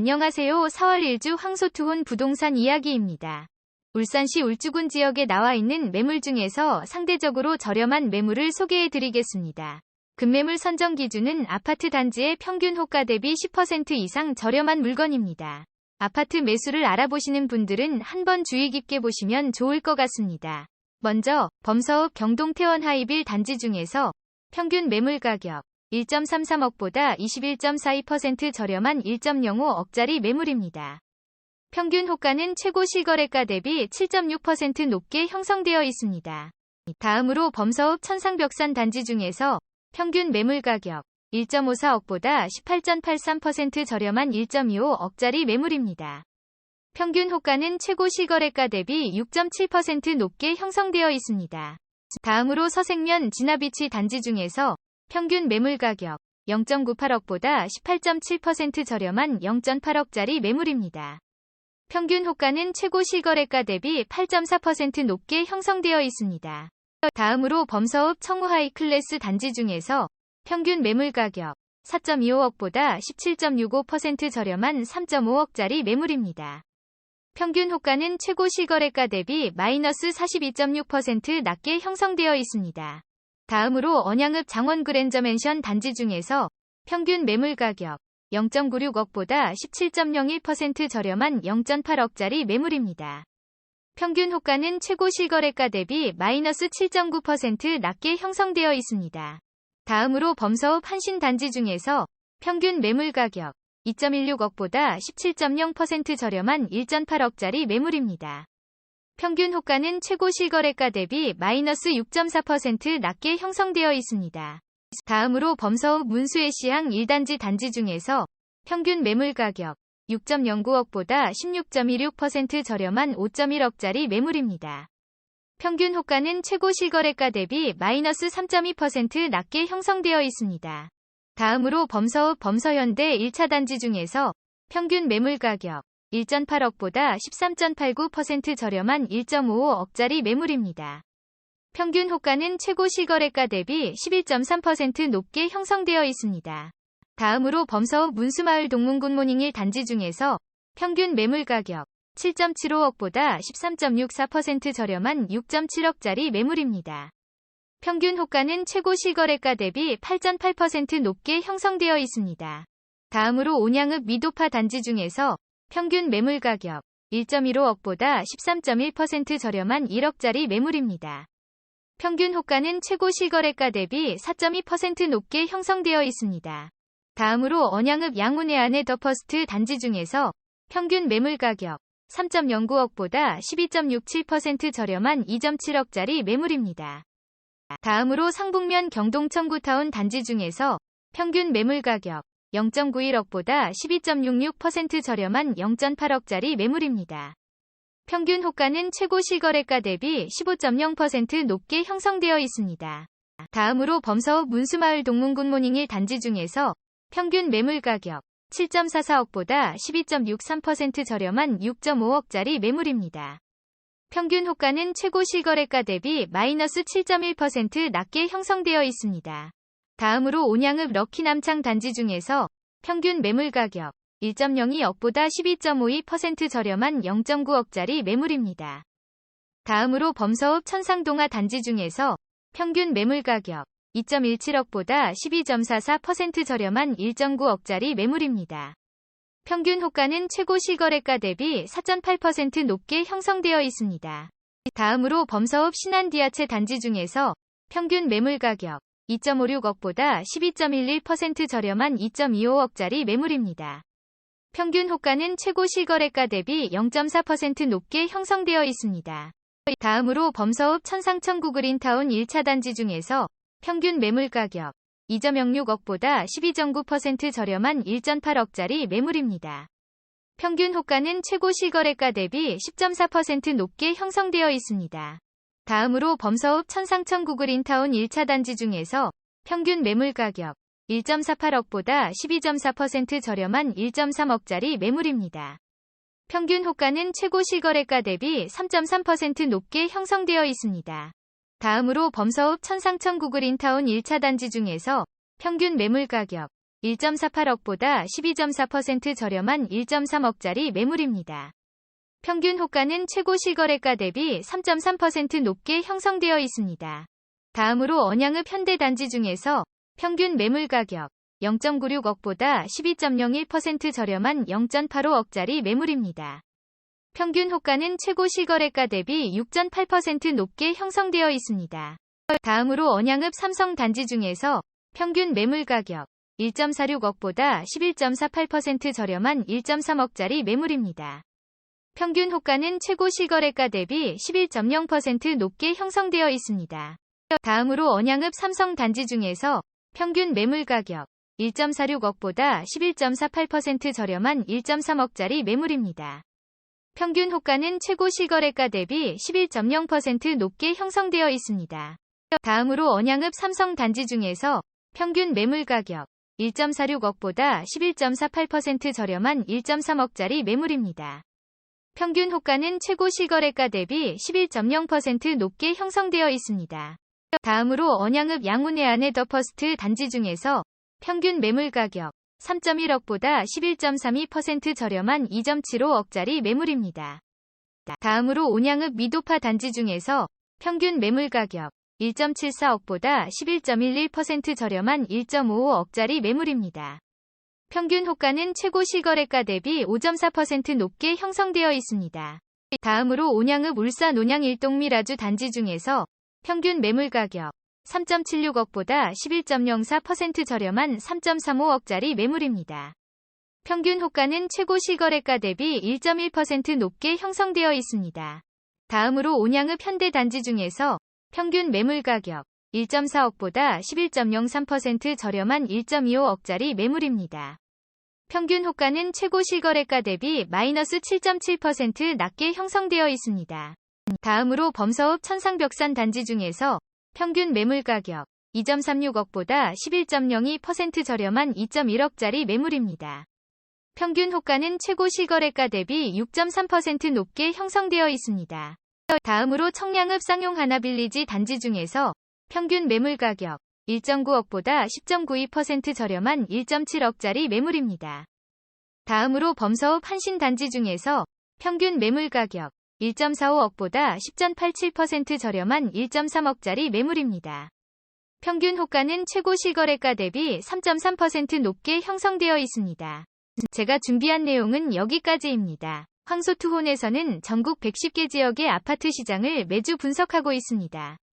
안녕하세요. 4월 1주 황소투혼 부동산 이야기입니다. 울산시 울주군 지역에 나와 있는 매물 중에서 상대적으로 저렴한 매물을 소개해 드리겠습니다. 급매물 선정 기준은 아파트 단지의 평균 호가 대비 10% 이상 저렴한 물건입니다. 아파트 매수를 알아보시는 분들은 한번 주의 깊게 보시면 좋을 것 같습니다. 먼저 범서읍 경동태원 하이빌 단지 중에서 평균 매물 가격 1.33억보다 21.42% 저렴한 1.05억짜리 매물입니다. 평균 호가는 최고 실거래가 대비 7.6% 높게 형성되어 있습니다. 다음으로 범서읍 천상벽산 단지 중에서 평균 매물 가격 1.54억보다 18.83% 저렴한 1.25억짜리 매물입니다. 평균 호가는 최고 실거래가 대비 6.7% 높게 형성되어 있습니다. 다음으로 서생면 진화비치 단지 중에서 평균 매물 가격 0.98억보다 18.7% 저렴한 0.8억짜리 매물입니다. 평균 호가는 최고 실거래가 대비 8.4% 높게 형성되어 있습니다. 다음으로 범서읍 청우 하이 클래스 단지 중에서 평균 매물 가격 4.25억보다 17.65% 저렴한 3.5억짜리 매물입니다. 평균 호가는 최고 실거래가 대비 마이너스 42.6% 낮게 형성되어 있습니다. 다음으로 언양읍 장원 그랜저 맨션 단지 중에서 평균 매물 가격 0.96억보다 17.01% 저렴한 0.8억짜리 매물입니다. 평균 호가는 최고 실거래가 대비 마이너스 7.9% 낮게 형성되어 있습니다. 다음으로 범서읍 한신 단지 중에서 평균 매물 가격 2.16억보다 17.0% 저렴한 1.8억짜리 매물입니다. 평균 호가는 최고 실거래가 대비 마이너스 6.4% 낮게 형성되어 있습니다. 다음으로 범서읍 문수의 시향 1단지 단지 중에서 평균 매물 가격 6.09억보다 16.16% 저렴한 5.1억짜리 매물입니다. 평균 호가는 최고 실거래가 대비 마이너스 3.2% 낮게 형성되어 있습니다. 다음으로 범서읍 범서현대 1차 단지 중에서 평균 매물 가격 1.8억보다 13.89% 저렴한 1.55억짜리 매물입니다. 평균 호가는 최고 실거래가 대비 11.3% 높게 형성되어 있습니다. 다음으로 범서읍 문수마을 동문굿모닝 1 단지 중에서 평균 매물 가격 7.75억보다 13.64% 저렴한 6.7억짜리 매물입니다. 평균 호가는 최고 실거래가 대비 8.8% 높게 형성되어 있습니다. 다음으로 온양읍 미도파 단지 중에서 평균 매물 가격 1.15억보다 13.1% 저렴한 1억짜리 매물입니다. 평균 호가는 최고 실거래가 대비 4.2% 높게 형성되어 있습니다. 다음으로 언양읍 양운의 안의 더퍼스트 단지 중에서 평균 매물 가격 3.09억보다 12.67% 저렴한 2.7억짜리 매물입니다. 다음으로 상북면 경동 청구타운 단지 중에서 평균 매물 가격 0.91억보다 12.66% 저렴한 0.8억짜리 매물입니다. 평균 호가는 최고 실거래가 대비 15.0% 높게 형성되어 있습니다. 다음으로 범서읍 문수마을 동문굿모닝 1 단지 중에서 평균 매물 가격 7.44억보다 12.63% 저렴한 6.5억짜리 매물입니다. 평균 호가는 최고 실거래가 대비 마이너스 7.1% 낮게 형성되어 있습니다. 다음으로 온양읍 럭키 남창 단지 중에서 평균 매물 가격 1.02억보다 12.52% 저렴한 0.9억짜리 매물입니다. 다음으로 범서읍 천상동화 단지 중에서 평균 매물 가격 2.17억보다 12.44% 저렴한 1.9억짜리 매물입니다. 평균 호가는 최고 실거래가 대비 4.8% 높게 형성되어 있습니다. 다음으로 범서읍 신안디아체 단지 중에서 평균 매물 가격 2.56억보다 12.11% 저렴한 2.25억짜리 매물입니다. 평균 호가는 최고 실거래가 대비 0.4% 높게 형성되어 있습니다. 다음으로 범서읍 천상천구 그린타운 1차 단지 중에서 평균 매물 가격 2.06억보다 12.9% 저렴한 1.8억짜리 매물입니다. 평균 호가는 최고 실거래가 대비 10.4% 높게 형성되어 있습니다. 다음으로 범서읍 천상천구 그린타운 1차 단지 중에서 평균 매물 가격 1.48억보다 12.4% 저렴한 1.3억짜리 매물입니다. 평균 호가는 최고 실거래가 대비 3.3% 높게 형성되어 있습니다. 다음으로 범서읍 천상천구 그린타운 1차 단지 중에서 평균 매물 가격 1.48억보다 12.4% 저렴한 1.3억짜리 매물입니다. 평균 호가는 최고 실거래가 대비 3.3% 높게 형성되어 있습니다. 다음으로 언양읍 현대단지 중에서 평균 매물 가격 0.96억보다 12.01% 저렴한 0.85억짜리 매물입니다. 평균 호가는 최고 실거래가 대비 6.8% 높게 형성되어 있습니다. 다음으로 언양읍 삼성 단지 중에서 평균 매물 가격 1.46억보다 11.48% 저렴한 1.3억짜리 매물입니다. 평균 호가는 최고 실거래가 대비 11.0% 높게 형성되어 있습니다. 다음으로 언양읍 삼성 단지 중에서 평균 매물 가격 1.46억보다 11.48% 저렴한 1.3억짜리 매물입니다. 평균 호가는 최고 실거래가 대비 11.0% 높게 형성되어 있습니다. 다음으로 언양읍 삼성 단지 중에서 평균 매물 가격 1.46억보다 11.48% 저렴한 1.3억짜리 매물입니다. 평균 호가는 최고 실거래가 대비 11.0% 높게 형성되어 있습니다. 다음으로 언양읍 양운의 안의 더퍼스트 단지 중에서 평균 매물 가격 3.1억보다 11.32% 저렴한 2.75억짜리 매물입니다. 다음으로 온양읍 미도파 단지 중에서 평균 매물 가격 1.74억보다 11.11% 저렴한 1.55억짜리 매물입니다. 평균 호가는 최고 실거래가 대비 5.4% 높게 형성되어 있습니다. 다음으로 온양읍 울산 온양 일동 미라주 단지 중에서 평균 매물 가격 3.76억보다 11.04% 저렴한 3.35억짜리 매물입니다. 평균 호가는 최고 실거래가 대비 1.1% 높게 형성되어 있습니다. 다음으로 온양읍 현대 단지 중에서 평균 매물 가격 1.4억보다 11.03% 저렴한 1.25억짜리 매물입니다. 평균 호가는 최고 실거래가 대비 마이너스 7.7% 낮게 형성되어 있습니다. 다음으로 범서읍 천상벽산 단지 중에서 평균 매물 가격 2.36억보다 11.02% 저렴한 2.1억짜리 매물입니다. 평균 호가는 최고 실거래가 대비 6.3% 높게 형성되어 있습니다. 다음으로 청량읍 쌍용 하나빌리지 단지 중에서 평균 매물 가격 1.9억보다 10.92% 저렴한 1.7억짜리 매물입니다. 다음으로 범서읍 한신 단지 중에서 평균 매물 가격 1.45억보다 10.87% 저렴한 1.3억짜리 매물입니다. 평균 호가는 최고 실거래가 대비 3.3% 높게 형성되어 있습니다. 제가 준비한 내용은 여기까지입니다. 황소투혼에서는 전국 110개 지역의 아파트 시장을 매주 분석하고 있습니다.